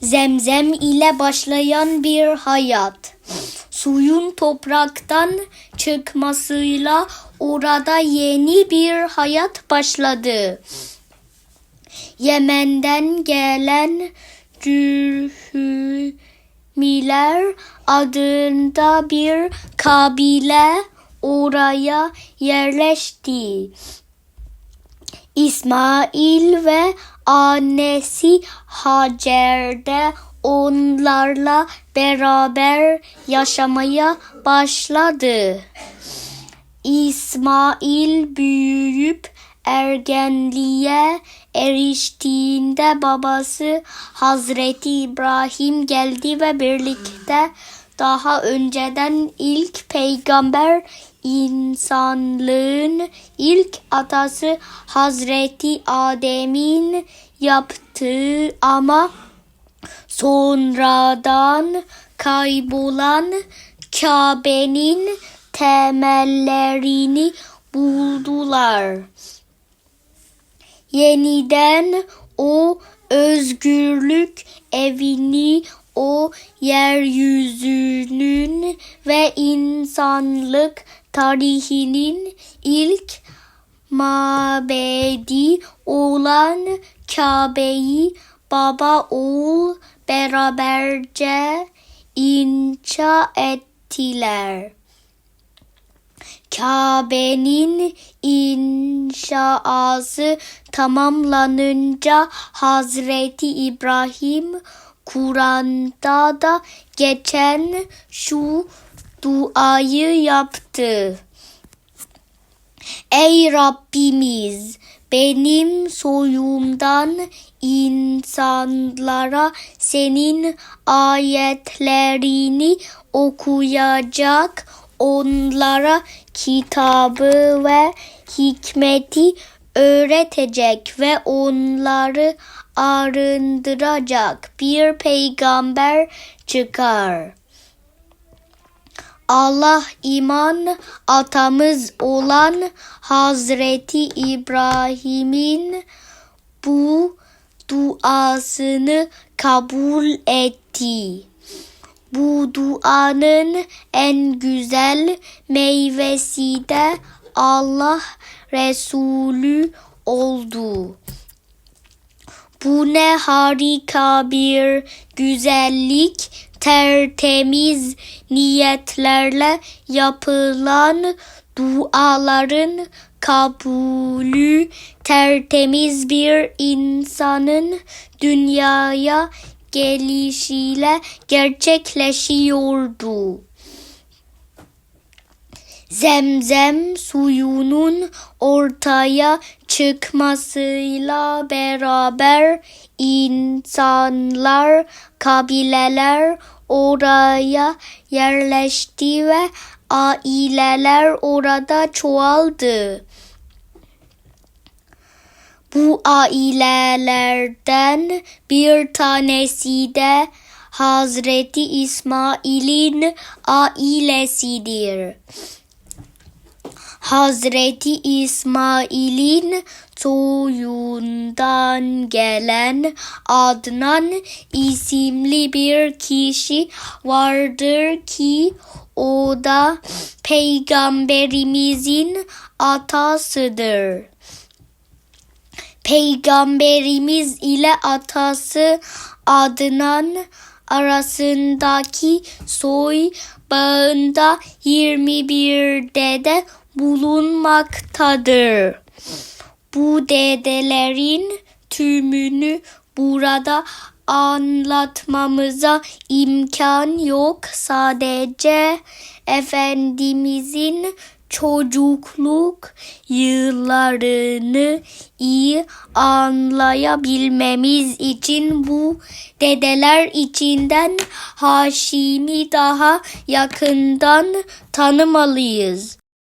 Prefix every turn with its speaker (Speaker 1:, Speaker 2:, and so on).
Speaker 1: Zemzem ile başlayan bir hayat. Suyun topraktan çıkmasıyla orada yeni bir hayat başladı. Yemen'den gelen Cürhümiler adında bir kabile oraya yerleşti. İsmail ve annesi Hacer de onlarla beraber yaşamaya başladı. İsmail büyüyüp ergenliğe eriştiğinde babası Hazreti İbrahim geldi ve birlikte daha önceden ilk peygamber insanlığın ilk atası Hazreti Adem'in yaptığı ama sonradan kaybolan Kabe'nin temellerini buldular. Yeniden o özgürlük evini o yeryüzünün ve insanlık tarihinin ilk mabedi olan Kabe'yi baba oğul beraberce inşa ettiler. Kabe'nin inşası tamamlanınca Hazreti İbrahim Kur'an'da da geçen şu duayı yaptı. Ey Rabbimiz benim soyumdan insanlara senin ayetlerini okuyacak, onlara kitabı ve hikmeti öğretecek ve onları arındıracak bir peygamber çıkar. Allah iman atamız olan Hazreti İbrahim'in bu duasını kabul etti. Bu duanın en güzel meyvesi de Allah Resulü oldu. Bu ne harika bir güzellik, tertemiz niyetlerle yapılan duaların kabulü, tertemiz bir insanın dünyaya gelişiyle gerçekleşiyordu. Zemzem suyunun ortaya çıkmasıyla beraber insanlar, kabileler oraya yerleşti ve aileler orada çoğaldı. Bu ailelerden bir tanesi de Hazreti İsmail'in ailesidir. Hazreti İsmail'in soyundan gelen Adnan isimli bir kişi vardır ki o da peygamberimizin atasıdır. Peygamberimiz ile atası Adnan arasındaki soy bağında 21 dede bulunmaktadır. Bu dedelerin tümünü burada anlatmamıza imkan yok. Sadece Efendimizin çocukluk yıllarını iyi anlayabilmemiz için bu dedeler içinden Haşim'i daha yakından tanımalıyız.